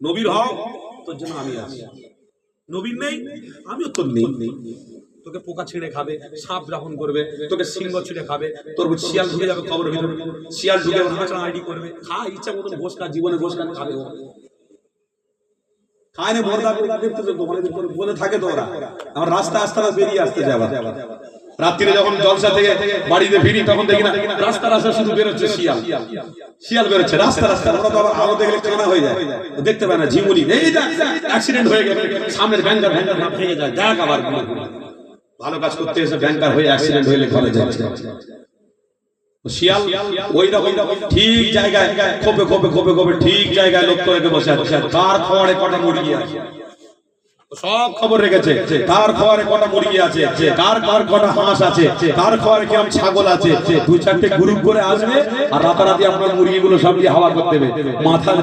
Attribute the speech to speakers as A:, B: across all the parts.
A: নবীর হক, তোর জন্য আমি আছি। নবীর নেই, আমিও তোর নেই। তোকে পোকা ছিঁড়ে খাবে, সাপ গ্রহণ করবে, তোকে সিংহ ছিঁড়ে খাবে, তোর শিয়াল ঢুকে যাবে কবর ভিতরে। শিয়াল ঢুকে হাঁচড়া আইডি করবে। খা, ইচ্ছা মতন ঘোষ খা, জীবনে ঘোষ খা, খাবে ও। খায় না করে দেখতেছো মানে বলে থাকে তো ওরা। আমার রাস্তা আস্তে আস্তে বেরিয়ে আসতে যাবে রাত্রিরে যখন জলসা থেকে বাড়িতে ফিরি, তখন দেখি না রাস্তা রাস্তা শুধু বেরোচ্ছে শিয়াল। শিয়াল বেরোচ্ছে, রাস্তা রাস্তা। ওরা তো আবার আলো দেখলে কানা হয়ে যায়। দেখতে পায় না, ঝিমুনি। এই অ্যাক্সিডেন্ট হয়ে গেল। সামনের ব্যাংকার ব্যাংকার না ভেঙে যায়। দেখ আবার ভালো কাজ করতে এসে ব্যাংকার হয়ে অ্যাক্সিডেন্ট হয়ে ঘরে যাচ্ছে। শিয়াল ওই রকম ঠিক জায়গায় খোপে খোপে খোপে খোপে ঠিক জায়গায় লক্ষ্য রেখে বসে আছে। কার খাওয়ারে কটা মুরগি আছে। সব খবর রেখেছে। কার খাওয়ারে কটা মুরগি আছে? কার কার কটা হাঁস আছে? কার খাওয়ারে কিরম ছাগল আছে? দু চারটে গ্রুপ করে আসবে আর রাতারাতি আপনার মুরগিগুলো সব দিয়ে হাওয়া করতে দেবে। মাথার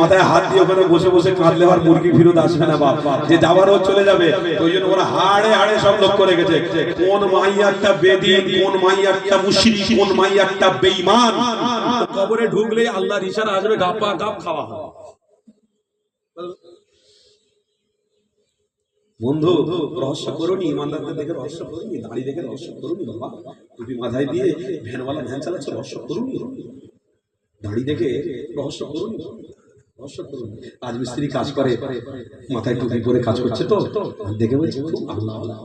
A: মাথায় হাত দিয়ে ওখানে বসে বসে কাঁদলে আর মুরগি ফিরত আসবে না বাপ। যে যাবার ও চলে যাবে ওই জন্য ওরা হাড়ে হাড়ে সব লক্ষ্য রেখেছে। কোন মাইয়ারটা বেদিন, কোন মাইয়ারটা মুশরিক কোন মাইয়ারটা বেঈমান? কবরে ঢুকলে আল্লাহর ইশারা আসবে, গাপা গাপ খাওয়া হবে। বন্ধু, রহস্য করুনি, ইমানদারদের দেখে রহস্য করুনি দাড়ি দেখে রহস্য করুনি বাবা। টুপি মাথায় দিয়ে ভ্যানওয়ালা ভ্যান চালাচ্ছে, রহস্য করুনি। দাড়ি দেখে রহস্য করুনি। রহস্য করুন। রাজমিস্ত্রি কাজ করে, মাথায় টুপি পরে কাজ করছে তো। দেখে বলছে আল্লাহ আল্লাহ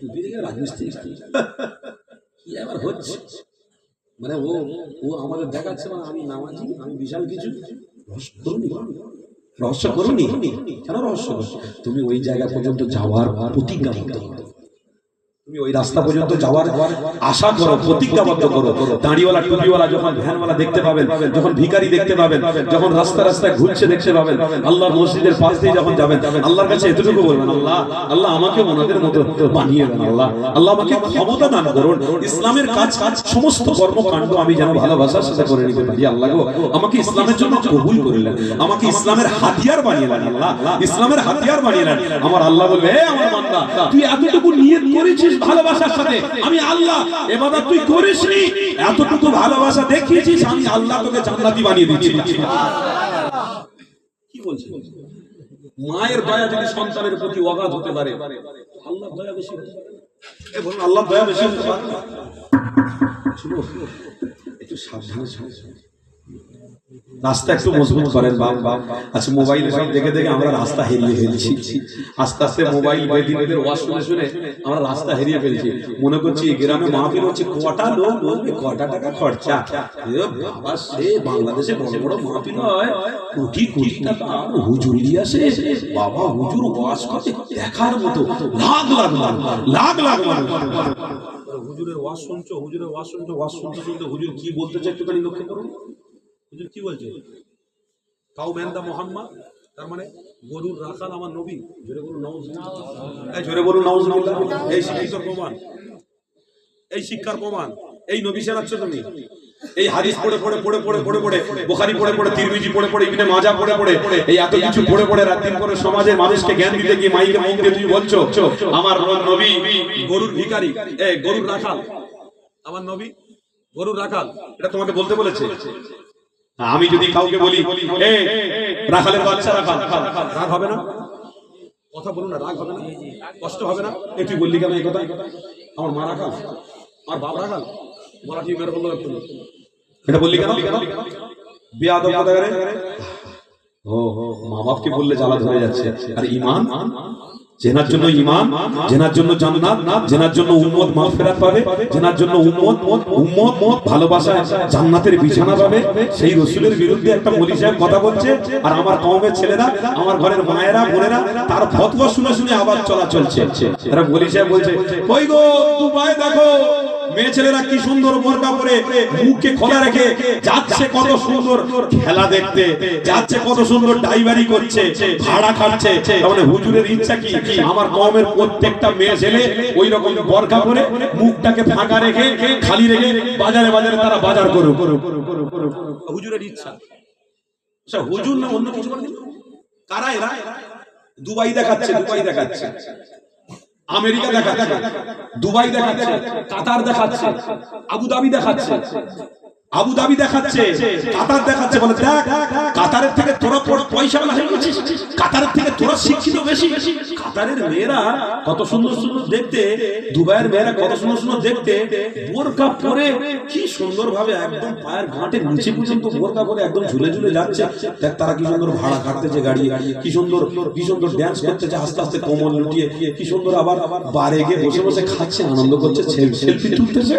A: টুপি দেখে রাজমিস্ত্রি কি আবার হচ্ছে? মানে ও ও আমাদের দেখাচ্ছে মানে আমি নামাজি, আমি বিশাল কিছু। রহস্য করুনি রহস্য করুন? কেন রহস্য তুমি ওই জায়গা পর্যন্ত যাওয়ার প্রতিজ্ঞা করতে হবে ওই রাস্তা পর্যন্ত যাওয়ার আশা করো প্রতিজ্ঞাবদ্ধ করো। টুপিওয়ালা যখন ভ্যানওয়ালা দেখতে পাবেন, যখন ভিখারি দেখতে পাবেন, যখন রাস্তা রাস্তায় ঘুরছে দেখতে পাবেন মসজিদের পাশ দিয়ে যখন যাবেন, আল্লাহর কাছে এতটুকু বলবেন, আল্লাহ আল্লাহ আমাকে ওনাদের মতো বানিয়ে দেন, আল্লাহ আল্লাহ আমাকে ক্ষমতা দান করুন। ইসলামের কাজ, সমস্ত কর্মকাণ্ড আমি যেন ভালোবাসার সাথে করে নিতে পারি, আল্লাহ গো, আমাকে ইসলামের জন্য কবুল করলেন, আমাকে ইসলামের হাতিয়ার বানিয়ে দেন আল্লাহ, ইসলামের হাতিয়ার বানিয়ে দেন আমার আল্লাহ বলবে "এ আমার তুই এতটুকু নিয়ত করেছিস ভালোবাসার সাথে। আমি আল্লাহ এবাদত তুই করিসনি। এতটুকু ভালোবাসা দেখিয়েছিস আমি আল্লাহ তোকে জান্নাতি বানিয়ে দিচ্ছি। কি বলছিস মায়ের দয়া যদি সন্তানের প্রতি অগাধ হতে পারে আল্লাহ দয়া বেশি হতে পারে। এ বলুন আল্লাহ দয়া বেশি হতে পারে? একটু সাবধানে। রাস্তা একটু মজবুত করেন বাপ বাপ আচ্ছা মোবাইল সব দেখে দেখে আমরা রাস্তা হারিয়ে ফেলছি। আস্তে আস্তে মোবাইল ওয়াশ আমরা রাস্তা হারিয়ে ফেলছি। মনে করছি গ্রামে মাহফিল হচ্ছে, কটা লোক বলবে, কটা টাকা খরচা? সে বাংলাদেশে বড় বড় মাহফিল হয়। কোটি কোটি টাকা হুজুর আসে। বাবা, হুজুর ওয়াশ করতে দেখার মতো। লাখ লাখ লাখ লাখ লাখ মানুষ। হুজুরের ওয়াজ শুনছো, হুজুরের ওয়াজ শুনছো, ওয়াজ শুনতে শুনতে হুজুর কি বলতে চাই একটুখানি লক্ষ্য করুন। হুজুর কি বলছে? কাউ ম্যান্দা মোহাম্মদ? তার মানে গরুর রাখাল আমার নবী। জোরে বলুন নওয়াজ এই জোরে বলুন এই শিক্ষিত প্রমাণ। এই শিক্ষার প্রমাণ। এই নবী শোনাচ্ছ তুমি। এই হাদিস পড়ে পড়ে পড়ে পড়ে পড়ে পড়ে, বুখারী পড়ে পড়ে, তিরমিজি পড়ে পড়ে, ইবনে মাজা পড়ে পড়ে, এই এত কিছু পড়ে পড়ে রাত দিন করে সমাজের মানুষকে জ্ঞান দিতে গিয়ে মাইকে মুখ দিয়ে তুমি বলছো, আমার নবী, গরুর ভিখারি, এ গরুর রাখাল। আমার নবী, গরুর রাখাল। এটা তোমাকে বলতে বলেছে। আমি যদি কাউকে বলি রাখালের বাচ্চা রাখাল। রাগ হবে না? কথা বলুন না রাগ হবে না? কষ্ট হবে না? এ তুই বললি কেন এই কথা? আমার মা রাখাল আমার বাপ রাখাল বলা কি মেরে বলল একটু। এটা বললি কেন? বিয়াদব কথা করে ও মা বাপকে বললে জ্বালা ধরে যাচ্ছে। আর ইমান? জেনার জন্য জেনার জন্য জান্নাত, জেনার জন্য উম্মত মাগফিরাত পাবে, জেনার জন্য উম্মত উম্মত ভালোবাসা জান্নাতের বিছানা পাবে। সেই রসুলের বিরুদ্ধে একটা মলি সাহেব কথা বলছে, আর আমার কমের ছেলেরা, আমার ঘরের মায়েরা, বোনেরা, তার ফতোয়া শুনে শুনে আবার চলা চলছে। তারা মলি সাহেব বলছে গো দুবাই দেখো মেয়ে ছেলেরা কি সুন্দর বোরকা পরে মুখকে খোলা রেখে যাচ্ছে কত সুন্দর খেলা দেখতে, যাচ্ছে কত সুন্দর ড্রাইভারি করছে, ভাড়া খাচ্ছে তার মানে হুজুরের ইচ্ছা কি? আমার কমের প্রত্যেকটা মেয়ে ছেলে ওই রকম বোরকা পরে মুখটাকে ফাঁকা রেখে, খালি রেখে বাজারে বাজারে তারা বাজার করুক। হুজুরের ইচ্ছা। আচ্ছা হুজুর না অন্য কিছু কারা এরা? দুবাই দেখাচ্ছে দুবাই দেখাচ্ছে। আমেরিকা দেখাচ্ছে দুবাই দেখাচ্ছে কাতার দেখাচ্ছে আবুধাবি দেখাচ্ছে। আবু দাবি দেখাচ্ছে কাতার দেখাচ্ছে বলে দেখ কাতারের থেকে তোরা পয়সা গেছিস কাতারের থেকে তোরা শিক্ষিত বেশি। কাতারের মেয়েরা কত সুন্দর সুন্দর দেখতে দুবাইয়ের মেয়েরা কত সুন্দর সুন্দর দেখতে বোরকা পরে কি সুন্দর ভাবে একদম পায়ের ঘাটে নিচে পর্যন্ত বোরকা পরে একদম ঝুলে ঝুলে যাচ্ছে। দেখ তারা কি সুন্দর ভাড়া কাটতেছে গাড়ি কি সুন্দর কি সুন্দর ড্যান্স করতেছে আস্তে আস্তে কোমল লুটিয়ে কি সুন্দর আবার বারে গিয়ে বসে বসে খাচ্ছে আনন্দ করছে সেলফি তুলতেছে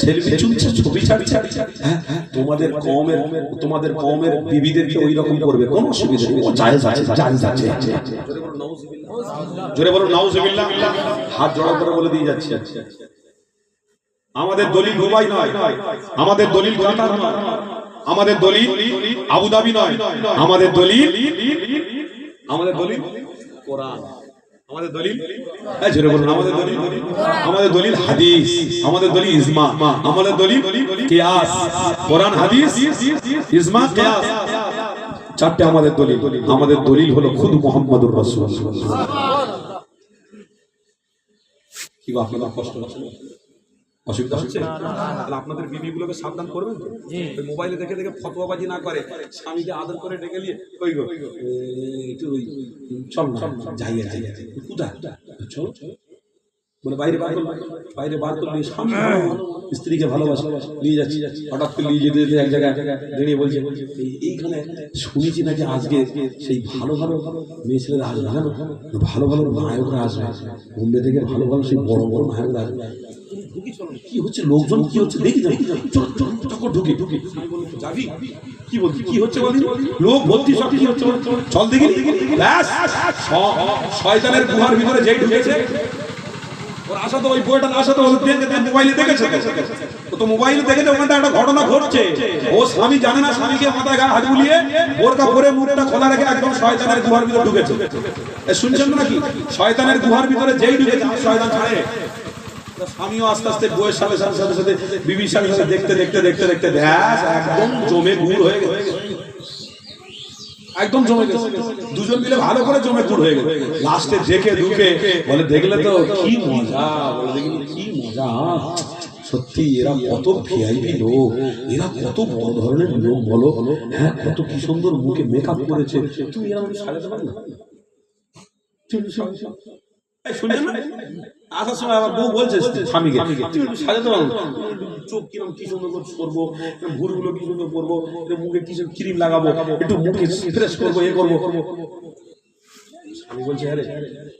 A: সেলফি তুলছে ছবি ছাড়ছে। হ্যাঁ, তোমাদের কমের তোমাদের কমের বিবিদেরকে ওই রকম করবে। কোনো অসুবিধা নেই। জায়েজ আছে জায়েজ আছে জোরে বলো নাউজুবিল্লাহ। হাত জড়ো করে বলে দিয়ে যাচ্ছে। আমাদের দলিল দুবাই নয়। আমাদের দলিল কাতার নয়। আমাদের দলিল আবুধাবি নয়। আমাদের দলিল আমাদের দলিল কোরআন। আমাদের দলিল? এই জোরে বলুন। আমাদের দলিল? আমাদের দলিল হাদিস আমাদের দলিল ইজমা। আমাদের দলিল কিয়াস। কোরআন হাদিস ইজমা কিয়াস। চারটে আমাদের দলিল। আমাদের দলিল হলো খুদ মোহাম্মদুর রাসূল কি গো আপনাদের কষ্ট হচ্ছে? না? অসুবিধা হচ্ছে? তাহলে আপনাদের বিবিগুলোকে সাবধান করবেন তো? ওই মোবাইলে দেখে দেখে ফতোয়াবাজি না করে স্বামীকে আদর করে ডেকে নিয়ে গো? একটু ওই চল না যাই যাই কোথায়? চল। বলে বাইরে বার করল বাইরে বার করলে স্বামী ভালো, স্ত্রীকে ভালোবাসে নিয়ে যাচ্ছি। হঠাৎ করে নিয়ে যেতে যেতে এক জায়গায় দাঁড়িয়ে বলছে এইখানে শুনেছি নাকি আজকে সেই ভালো ভালো মেয়ে ছেলেরা আসবে ভালো ভালো নায়করা আসবে। বোম্বে থেকে ভালো ভালো সেই বড় বড় নায়করা আসবে। কি হচ্ছে? লোকজন কি হচ্ছে? দেখি তখন ঢুকে ঢুকে। যাবি? কি বলছি? কি হচ্ছে বলি লোক ভর্তি সব কি হচ্ছে চল দেখি শয়তানের গুহার ভিতরে যেই ঢুকেছে। ও স্বামী জানে না স্বামীকে খোলা রেখে একদম শয়তানের গুহার ভিতরে নাকি? শয়তানের গুহার ভিতরে যেই ঢুকেছে, শয়তান ছাড়ে। স্বামীও আস্তে আস্তে বইয়ের সাথে সাথে সাথে সাথে বিবির সাথে সাথে দেখতে দেখতে দেখতে দেখতে ব্যাস একদম জমে গুড় হয়ে গেছে। একদম জমে গেছে। দুজন মিলে ভালো করে জমে গুড় হয়ে গেছে। লাস্টে দেখে দুকে বলে দেখলে তো কি মজা বলে দেখিনি কি মজা সত্যি এরা কত ভিআইপি লোক এরা কত বড় ধরনের লোক বলো হ্যাঁ কত কি সুন্দর মুখে মেকআপ করেছে। তুমি এরা সাজাতে পারো না? তুমি সাজাতে- এই শুনছেন না? আসার সময় আমার বউ বলছে স্বামীকে তুমি একটু সাজাতে পারো চোখ কিরম কি সুন্দর করে করব ভুরগুলো কি সুন্দর করব মুখে কি ক্রিম লাগাবো একটু মুখে ফ্রেশ করব এ করব। আমি বলছি আরে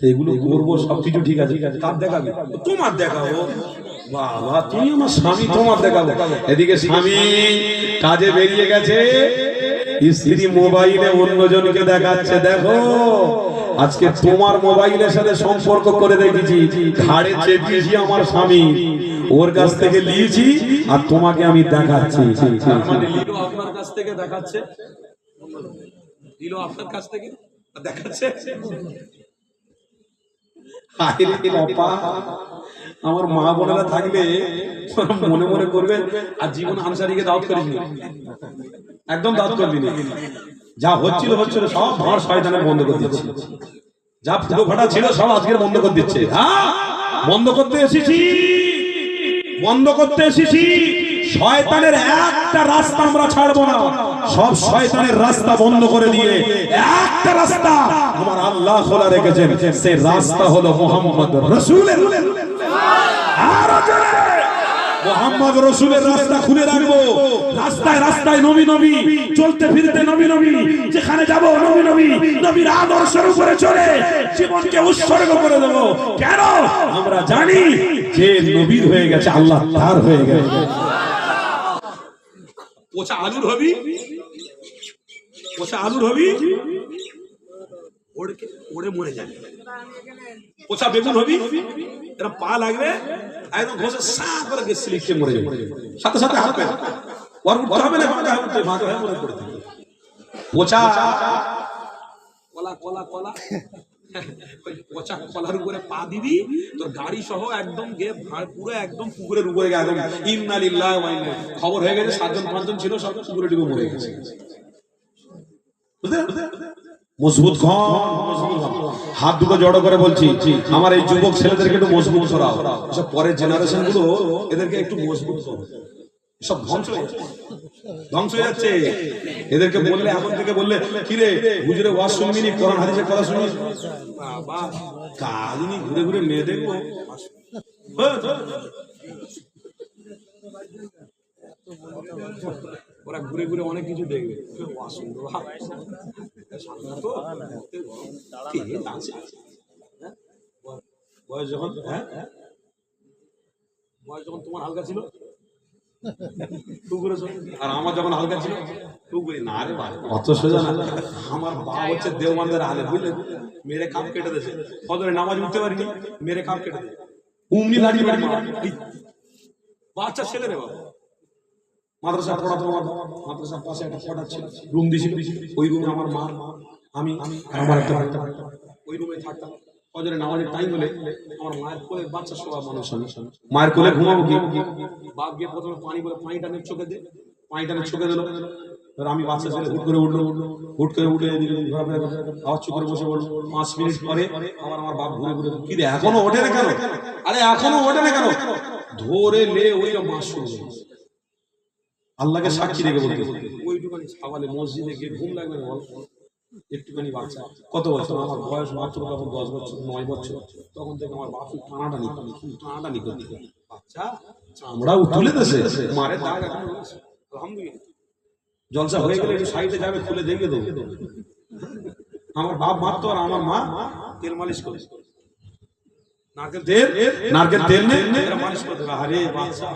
A: এগুলো করব সবকিছু ঠিক আছে কার দেখাবে? তোমার দেখাবো। বাবা তুমি আমার স্বামী তোমার দেখাবো। এদিকে স্বামী কাজে বেরিয়ে গেছে। স্ত্রী মোবাইলে অন্যজনকে দেখাচ্ছে দেখো। আজকে তোমার মোবাইলের সাথে সম্পর্ক করে রেখেছি ঘাড়ে চেপিয়েছি আমার স্বামী। ওর কাছ থেকে নিয়েছি আর তোমাকে আমি দেখাচ্ছি। মানে লিলো আপনার কাছ থেকে দেখাচ্ছে। লিলো আপনার কাছ থেকে দেখাচ্ছে। হায় আমার মা বোনেরা থাকলে ওরা মনে মনে করবে আর জীবন আনসারিকে দাওয়াত করিনি। একদম দাওয়াত করবি না যা হচ্ছিল হচ্ছিল সব ভাড় শয়তানে বন্ধ করে দিচ্ছে। যা ফুটো ফাটা ছিল সব আজকের বন্ধ করে দিচ্ছে। হ্যাঁ? বন্ধ করতে এসেছি। বন্ধ করতে এসেছি। শয়তানের একটা রাস্তা আমরা ছাড়বো না। সব শয়তানের রাস্তা বন্ধ করে দিয়ে একটা রাস্তা আমার আল্লাহ খোলা রেখেছেন। সেই রাস্তা হলো মোহাম্মদ রসুলের। আরও জোরে। মোহাম্মদ রসুলের রাস্তা খুলে রাখব। রাস্তায় রাস্তায় নবী নবী, চলতে ফিরতে নবী নবী, যেখানে যাব নবী নবী, নবীর আদর্শের উপরে চলে জীবনকে উৎসর্গ করে দেবো। কেন? আমরা জানি যে নবীর হয়ে গেছে আল্লাহ, তার হয়ে গেছে। পচা আলুর হবি? পচা আলুর হবি? ওড়ে ওড়ে মরে যাবে। পচা বেগুন হবি? এরা পা লাগবে একদম ঘষে সা করে গেছে লিখে মরে যাবে। সাথে সাথে হাত পা ওর উঠতে হবে না বাঁকা উঠতে হয়ে মরে হবে। পচা। কলা কলা কলা। পচা কলার উপরে পা দিবি, তোর গাড়ি সহ একদম পুরো একদম পুকুরের উপরে। খবর হয়ে গেছে, সাতজন পাঁচজন ছিল, সব পুকুরে ডুবে মরে গেছে। বুঝলে? মজবুত হাত দুটো জড়ো করে বলছি, আমার এই যুবক ছেলেদেরকে একটু মজবুত করাও। সব পরের জেনারেশনগুলো এদেরকে একটু মজবুত করো। সব ধ্বংস। ধ্বংস হয়ে যাচ্ছে। এদেরকে বললে, এখন থেকে বললে কি রে হুজুরে ওয়াজ শুনবি নি, কোরআন হাদিসের কথা শুনবি বাবা কালিনি ঘুরে ঘুরে মেয়ে দেখব। হ্যাঁ। ওরা ঘুরে ঘুরে অনেক কিছু দেখবে। আছে? হ্যাঁ? বয়স যখন হ্যাঁ? বয়স যখন তোমার হালকা ছিল? আর আমার যখন হালকা ছিল তু করি না রে ভাই আমার বাবা হচ্ছে দেওবন্দের আলে বুঝলে? মেরে কাপ কেটে দিয়েছে ফজরে নামাজ উঠতে পারিনি মেরে কাপ কেটে দিয়েছে উমনি। এই, বাচ্চা ছেলে রে বাবা। মাদ্রাসা পড়াতো আমার। মাদ্রাসার পাশে একটা পড়া ছিল। রুম দিয়েছিল। ওই রুমে আমার মা, আমি আমি আমার একটা ওই রুমে থাকতাম। ফজরে নামাজের টাইম হলে আমার মায়ের কোলে বাচ্চা শোয়া মানুষ আমি মায়ের কোলে ঘুমাবো কি? বাপ গিয়ে প্রথমে পানি করে পানি টানে চোখে দে। পানি টানে চোখে দিল। এবার আমি বাচ্চা ছেলে হুট করে উঠল। হুট করে উঠে ঘোরাফেরা আবার চুপ করে বসে বলল পাঁচ মিনিট পরে আবার আমার বাপ ঘুরে ঘুরে কি রে, এখনও ওঠে না কেন? আরে, এখনও ওঠে না কেন? ধরে লে ওই মাস শুরু। আল্লাহকে সাক্ষী রেখে বলতে ওইটুখানি সকালে মসজিদে গিয়ে ঘুম লাগবে না বল একটুখানি বাচ্চা। কত বছর? আমার বয়স মাত্র তখন দশ বছর নয় বছর। তখন থেকে আমার বাপু টানাটা নিত টানাটা নিত বাচ্চা চামড়া উঠলে দেশে মারে দাগ আলহামদুলিল্লাহ। জলসা হয়ে গেলে একটু সাইডে যাবে খুলে দেখে দেবো। আমার বাপ মারতো আর আমার মা তেল মালিশ করে নারকেল তেল নারকেল তেল মালিশ করে দেবে আরে বাচ্চা।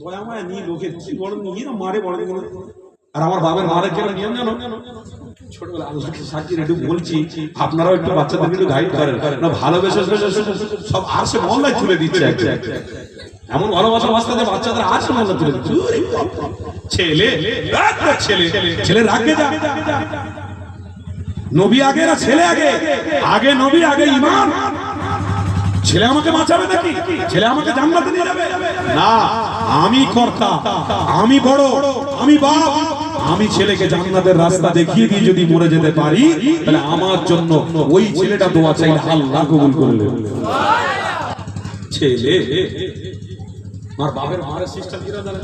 A: দয়া মায়া নিয়ে লোকের কি বড় নিয়ে না মারে বড় আর আমার বাবার মারে কেন জানো? ছোটবেলা আল্লাহকে বলছি, আপনারাও একটু বাচ্চাদেরকে একটু গাইড করেন। না, ভালোবেসে সব আর সে তুলে দিচ্ছে এমন ভালোবাসা বাচ্চাদের আর সে তুলে দিচ্ছে। ছেলে ছেলে। ছেলে রাগে যা। নবী আগে না ছেলে আগে? আগে নবী, আগে ইমান ছেলে আমাকে বাঁচাবে নাকি? ছেলে আমাকে জান্নাতে নিয়ে যাবে? না, আমি কর্তা, আমি বড়, আমি বাপ। আমি ছেলেকে জান্নাতের রাস্তা দেখিয়ে দিয়ে যদি মরে যেতে পারি, তাহলে আমার জন্য ওই ছেলেটা দোয়া চাইলে আল্লাহ কবুল করলে ছেলে, আমার বাপের মারের সিস্টেম কিরা জানে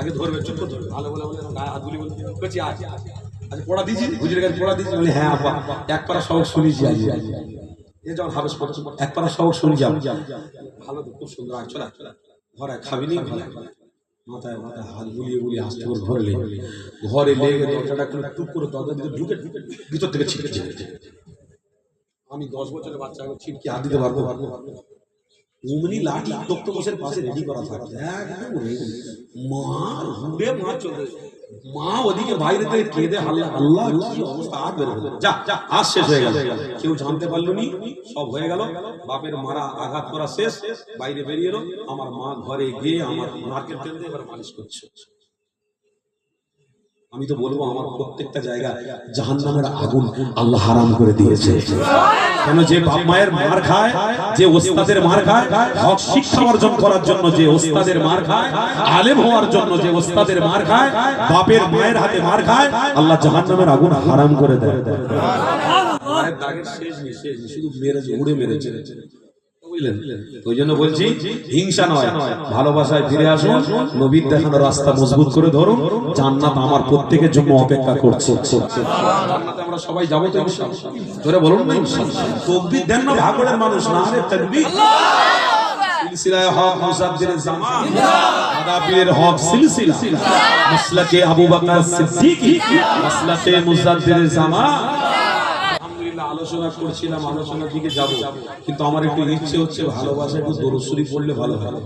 A: আগে ধরবে, চুপ করে ধরবে। ভালো বলে বলে গায়ে হাত গুলি বলে বলছি আজ আজ পড়া দিয়েছি? হুজুরের কাছে পড়া দিয়েছি। বলে হ্যাঁ আপা, এক পারা সবক শুনেছি আজ। এ যখন এক শুনি ভালো খুব সুন্দর মাথায় হাত বুলিয়ে বুলিয়ে ঘরে লেগে ঘরে টুক করে ঢুকে ভিতর থেকে আমি দশ বছরের বাচ্চা ছিটকে হাত দিতে পারব? পারব পারব অমনি লাঠি তক্তপোষের পাশে রেডি করা থাকে। একদম। মা হুড়ে মা চলে মা ওদিকে বাইরে থেকে কেঁদে হাল্লা আল্লাহ, কি অবস্থা? আর বের হলো যা যা, আজ শেষ হয়ে গেল। কেউ জানতে পারল নি? সব হয়ে গেল। বাপের মারা আঘাত করা শেষ। বাইরে বেরিয়ে এলো। আমার মা ঘরে গিয়ে আমার নারকেল তেল এবার মালিশ করছে। আমি তো বলব আমার প্রত্যেকটা জায়গা জাহান্নামের আগুন আল্লাহ হারাম করে দিয়েছে। কেন যে বাপ মায়ের মার খায় যে ওস্তাদের মার খায় হক শিক্ষা অর্জন করার জন্য যে ওস্তাদের মার খায় আলেম হওয়ার জন্য যে ওস্তাদের মার খায় বাপের মায়ের হাতে মার খায় আল্লাহ জাহান্নামের আগুন হারাম করে দেয়। মায়ের দাগের শেষ নেই শেষ নেই শুধু মেরেছে উড়ে মেরেছে। বুঝলেন ওই জন্য বলছি হিংসা নয় ভালোবাসায় ফিরে আসুন নবীর দেখানো রাস্তা মজবুত করে ধরুন জান্নাত আমার প্রত্যেকের জন্য অপেক্ষা করছে। আমরা সবাই যাব তো ধরে বলুন না ইনশাআল্লাহ দেন না ভাগড়ের মানুষ না আরে তাকবীর। সিলসিলায় হক মুসাদ্দিরের জামান। দাদা হক সিলসিলা। মাসলাকে আবু বকর সিদ্দিকী। মাসলাকে মুসাদ্দিরের জামান। আলহামদুলিল্লাহ আলোচনা করছিলাম, আলোচনার দিকে যাব। কিন্তু আমার একটু ইচ্ছে হচ্ছে ভালোবাসা একটু দরুসুরি পড়লে ভালো ভালো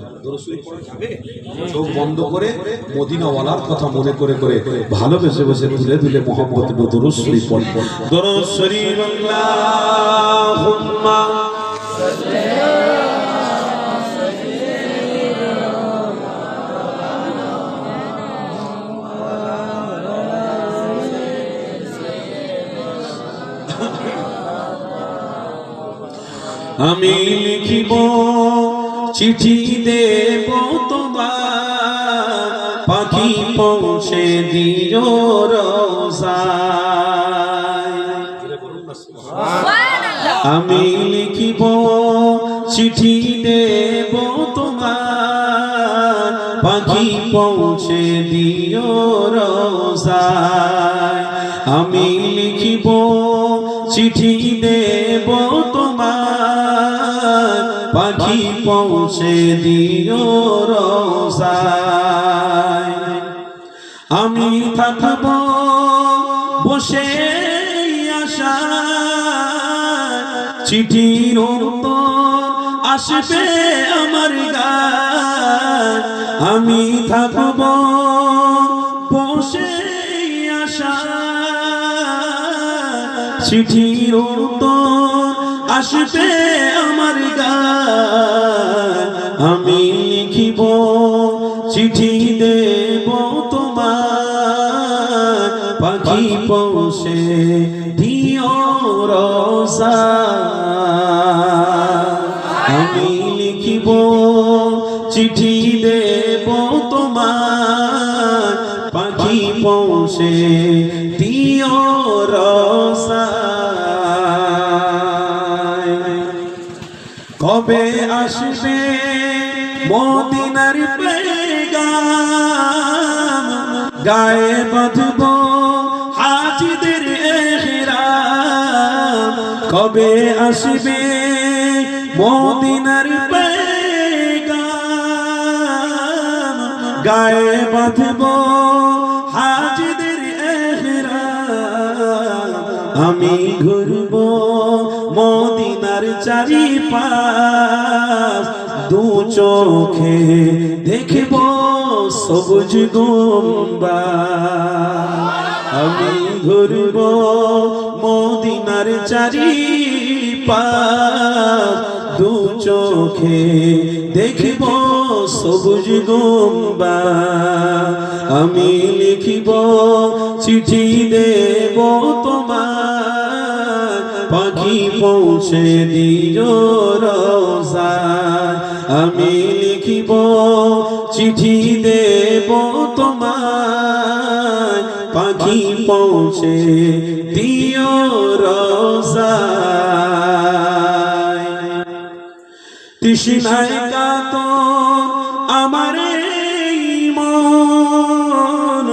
A: চোখ বন্ধ করে মদিনাওয়ালার কথা মনে করে করে ভালোবেসে বসে তুলে তুলে মোহাম্মদ দরুসুরি পড়। দরুসুরি আল্লাহুম্মা আমি লিখিব চিঠি দেব তোমার। পাখি পৌঁছে দিও আমি লিখিব চিঠি দেব তোমার।
B: পাখি পৌঁছে দিও আমি লিখিব চিঠি দেব পাখি পৌঁছে দিও রোজায়। আমি থাকব বসে আশা চিঠির আসবে আমার গায়। আমি থাকব বসে আশা চিঠির উত্তর আসবে আমার আমি লিখিব, চিঠি দেব তোমার পাখি পৌঁছে দিও রসা আমি লিখিব, চিঠি দেব আসবে মদিনার পেগাম গায়ে বাঁধব হাজিদের এহরাম। কবে আসবে মদিনার পেগাম গায়ে বাঁধব হাজিদের এহরাম। আমি ঘুরব চারি পাশ দু চোখে দেখব সবুজ গুম্বা আমি ঘুরব মদিনার চারি পাশ দু চোখে দেখব সবুজ গুম্বা আমি লিখিব চিঠি দেব তোমার পৌঁছে দিও রোজা আমি লিখিব চিঠি দেব তোমার পাখি পৌঁছে দিও রোজা তৃষ্ণায় কাতর আমার মন।